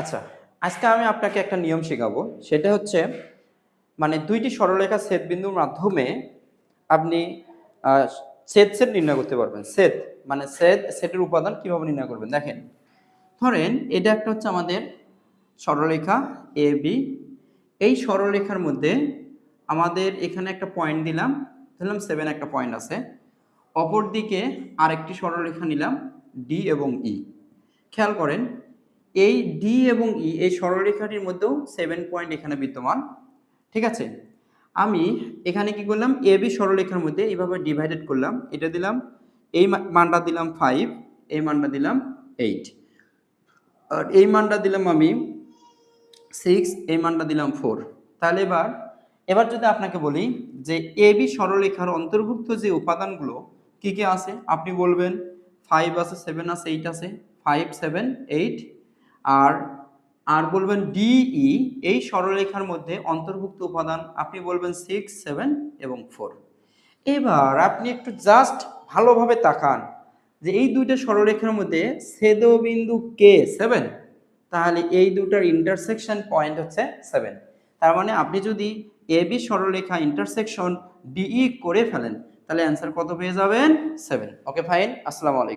আচ্ছা আজকে আমি আপনাকে একটা নিয়ম শেখাবো। সেটা হচ্ছে মানে দুইটি সরলরেখা ছেদ বিন্দুর মাধ্যমে আপনি ছেদ ছেদ নির্ণয় করতে পারবেন। ছেদ মানে ছেদ সেটের উপাদান কীভাবে নির্ণয় করবেন? দেখেন, ধরেন এটা একটা হচ্ছে আমাদের সরলরেখা এ বি এই সরলরেখার মধ্যে আমাদের এখানে একটা পয়েন্ট দিলাম, ধরলাম সেভেন একটা পয়েন্ট আছে। অপর দিকে আরেকটি সরলরেখা নিলাম ডি এবং ই খেয়াল করেন এই ডি এবং ই এই সরলরেখাটির মধ্যেও সেভেন পয়েন্ট এখানে বিদ্যমান। ঠিক আছে? আমি এখানে কি করলাম? এ বি সরলরেখার মধ্যে এইভাবে ডিভাইডেড করলাম। এটা দিলাম, এই মানটা দিলাম ফাইভ এই মানটা দিলাম এইট আর এই মানটা দিলাম আমি সিক্স এই মানটা দিলাম ফোর তাহলে এবার এবার যদি আপনাকে বলি যে এ বি সরলরেখার অন্তর্ভুক্ত যে উপাদানগুলো, কি কি আছে? আপনি বলবেন ফাইভ আছে সেভেন আছে এইট আছে ফাইভ সেভেন এইট আর আর বলবেন ডিই এই সরলরেখার মধ্যে অন্তর্ভুক্ত উপাদান আপনি বলবেন সিক্স সেভেন এবং ফোর এবার আপনি একটু জাস্ট ভালোভাবে তাকান যে এই দুইটা সরলরেখার মধ্যে ছেদবিন্দু কে সেভেন তাহলে এই দুটার ইন্টারসেকশন পয়েন্ট হচ্ছে সেভেন তার মানে আপনি যদি এ বি সরলরেখা ইন্টারসেকশন ডিই করে ফেলেন, তাহলে অ্যান্সার কত পেয়ে যাবেন? সেভেন ওকে ফাইন আসসালামু আলাইকুম।